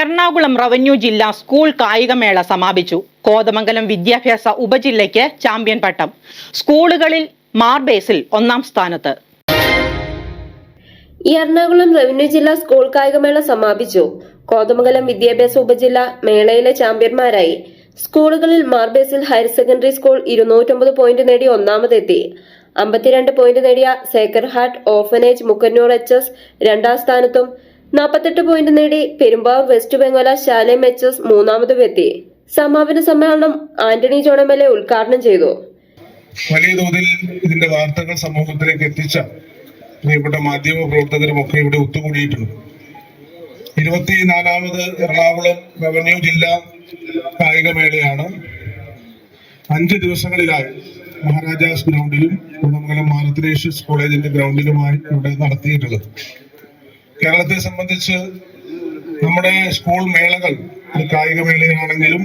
Ernakulam revenue ജില്ലാ school കായികമേള സമാപിച്ചു. കോതമംഗലം വിദ്യാഭ്യാസ ഉപജില്ലയ്ക്ക് ചാമ്പ്യൻ പട്ടം. സ്കൂളുകളിൽ മാർബേസിൽ ഒന്നാം സ്ഥാനത്ത്. എറണാകുളം റവന്യൂ ജില്ലാ സ്കൂൾ കായികമേള സമാപിച്ചു. കോതമംഗലം വിദ്യാഭ്യാസ ഉപജില്ല മേളയിലെ ചാമ്പ്യന്മാരായി സ്കൂളുകളിൽ മാർബേസിൽ ഹയർ സെക്കൻഡറി സ്കൂൾ ഇരുന്നൂറ്റൊമ്പത് പോയിന്റ് നേടി ഒന്നാമതെത്തി. അമ്പത്തിരണ്ട് പോയിന്റ് നേടിയ Sacred Heart Orphanage Mookkannoor H S രണ്ടാം സ്ഥാനത്തും നാൽപ്പത്തെട്ട് പോയിന്റ് നേടി Perumbavoor west Vengola Salem H S മൂന്നാമതും എത്തി. സമാപന സമ്മേളനം Antony John M L A ഉദ്ഘാടനം ചെയ്തു. വലിയ തോതിൽ ഇതിന്റെ വാർത്തകൾ സമൂഹത്തിലേക്ക് എത്തിച്ച ഇവിടെ മാധ്യമ പ്രവർത്തകരും ഒക്കെ ഇവിടെ ഒത്തുകൂടിയിട്ടുണ്ട്. ഇരുപത്തിനാലാമത് എറണാകുളം റവന്യൂ ജില്ലാ കായികമേളയാണ്. അഞ്ച് ദിവസങ്ങളിലായി മഹാരാജാസ് ഗ്രൗണ്ടിലും കുന്നമംഗലം മാനത്തനേഷ്യസ് കോളേജിന്റെ ഗ്രൗണ്ടിലുമായി ഇവിടെ നടത്തിയിട്ടുള്ളത്. കേരളത്തെ സംബന്ധിച്ച് നമ്മുടെ സ്കൂൾ മേളകൾ കായിക മേളയാണെങ്കിലും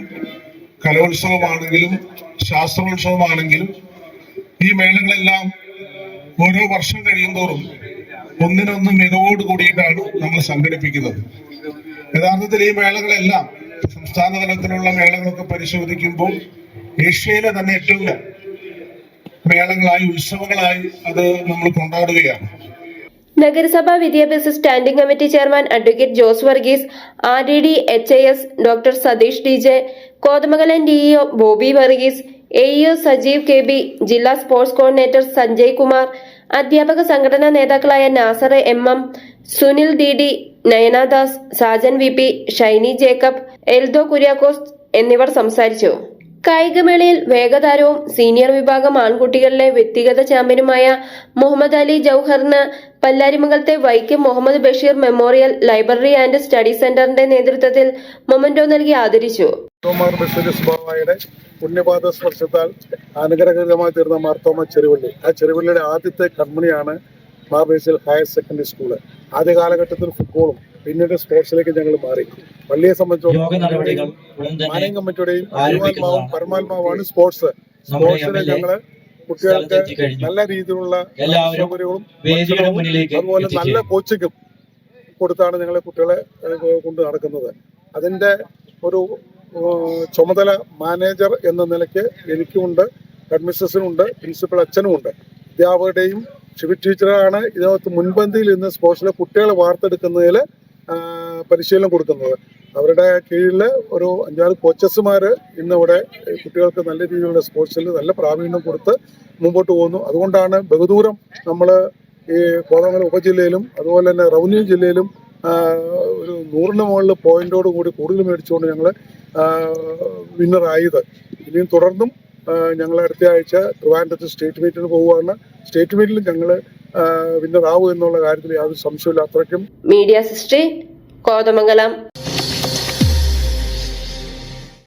കലോത്സവമാണെങ്കിലും ശാസ്ത്രോത്സവമാണെങ്കിലും ഈ മേളകളെല്ലാം ഓരോ വർഷം കഴിയുന്തോറും ഒന്നിനൊന്ന് മികവോട് കൂടിയിട്ടാണ് നമ്മൾ സംഘടിപ്പിക്കുന്നത്. യഥാർത്ഥത്തിൽ ഈ മേളകളെല്ലാം സംസ്ഥാന തലത്തിലുള്ള മേളകളൊക്കെ പരിശോധിക്കുമ്പോൾ ഏഷ്യയിലെ തന്നെ ഏറ്റവും മേളകളായി ഉത്സവങ്ങളായി അത് നമ്മൾ കൊണ്ടാടുകയാണ്. നഗരസഭാ വിദ്യാഭ്യാസ standing committee chairman advocate Jose Varghese R D D H I S doctor Satheesh D J Kothamangalam DEO Boby Varghese A EO Sajeev K B ജില്ലാ സ്പോർട്സ് കോർഡിനേറ്റർ സഞ്ജയ് കുമാർ അധ്യാപക സംഘടനാ നേതാക്കളായ Nasar M M Sunil D D Nayanadas Sajan V P Shiny Jacob Eldho Kuriakose എന്നിവർ സംസാരിച്ചു. കായികമേളയിൽ വേഗതാരവും senior വിഭാഗം ആൺകുട്ടികളിലെ വ്യക്തിഗത ചാമ്പ്യനുമായ മുഹമ്മദ് അലി ജൌഹറിന് പല്ലാരിമംഗലത്തെ Vaikom Muhammad Basheer memorial library and study സെന്ററിന്റെ നേതൃത്വത്തിൽ മൊമന്റോ നൽകി ആദരിച്ചു. പുണ്യപാത സ്പർശത്താൽ അനുഗ്രഹകരമായി തീർന്ന മാർത്തോമ ചെറുവള്ളി. ആ ചെറുവള്ളിയുടെ ആദ്യത്തെ കൺമണിയാണ് Mar Basil higher secondary school. ആദ്യ കാലഘട്ടത്തിൽ ഫുട്ബോളും പിന്നീട് സ്പോർട്സിലേക്ക് ഞങ്ങൾ മാറി. പള്ളിയെ സംബന്ധിച്ചിടത്തോളം കമ്മിറ്റിയുടെയും പരമാത്മാവും പരമാത്മാവാണ് സ്പോർട്സ്. സ്പോർട്സിനെ ഞങ്ങൾ കുട്ടികൾക്ക്. നല്ല രീതിയിലുള്ള സൗകര്യങ്ങളും അതുപോലെ നല്ല. കോച്ചിങ്ങും കൊടുത്താണ് ഞങ്ങളെ കുട്ടികളെ കൊണ്ട് നടക്കുന്നത് അതിന്റെ ഒരു ചുമതല മാനേജർ എന്ന നിലയ്ക്ക് എനിക്കുമുണ്ട് അഡ്മിനിസ്ട്രേഷനുണ്ട് പ്രിൻസിപ്പൽ അച്ഛനുമുണ്ട് അധ്യാപകരുടെയും ശിവ ടീച്ചറാണ് ഇതിനകത്ത് മുൻപന്തിയിൽ നിന്ന് സ്പോർട്സിലെ കുട്ടികളെ വാർത്തെടുക്കുന്നതിൽ പരിശീലനം കൊടുക്കുന്നത്. അവരുടെ കീഴിൽ ഒരു അഞ്ചാറ് കോച്ചസ്മാര് ഇന്നിവിടെ കുട്ടികൾക്ക് നല്ല രീതിയിലുള്ള സ്പോർട്സിൽ നല്ല പ്രാവീണ്യം കൊടുത്ത് മുമ്പോട്ട് പോകുന്നു. അതുകൊണ്ടാണ് ബഹുദൂരം നമ്മൾ ഈ കോതമംഗലം ഉപജില്ലയിലും അതുപോലെ തന്നെ റവന്യൂ ജില്ലയിലും ഒരു നൂറിന് മുകളിൽ പോയിന്റോട് കൂടി കൂടുതൽ മേടിച്ചുകൊണ്ട് ഞങ്ങൾ വിന്നറായത് ഇനിയും തുടർന്നും ഞങ്ങൾ അടുത്ത ആഴ്ച ട്രിവാൻഡ്രത്ത് സ്റ്റേറ്റ് മീറ്റിന് പോവുകയാണ്. സ്റ്റേറ്റ് മീറ്റിൽ ഞങ്ങൾ വിന്നറാവും എന്നുള്ള കാര്യത്തിൽ യാതൊരു സംശയമില്ല അത്രയ്ക്കും. മീഡിയ സിസ്ട്രി കോതമംഗലം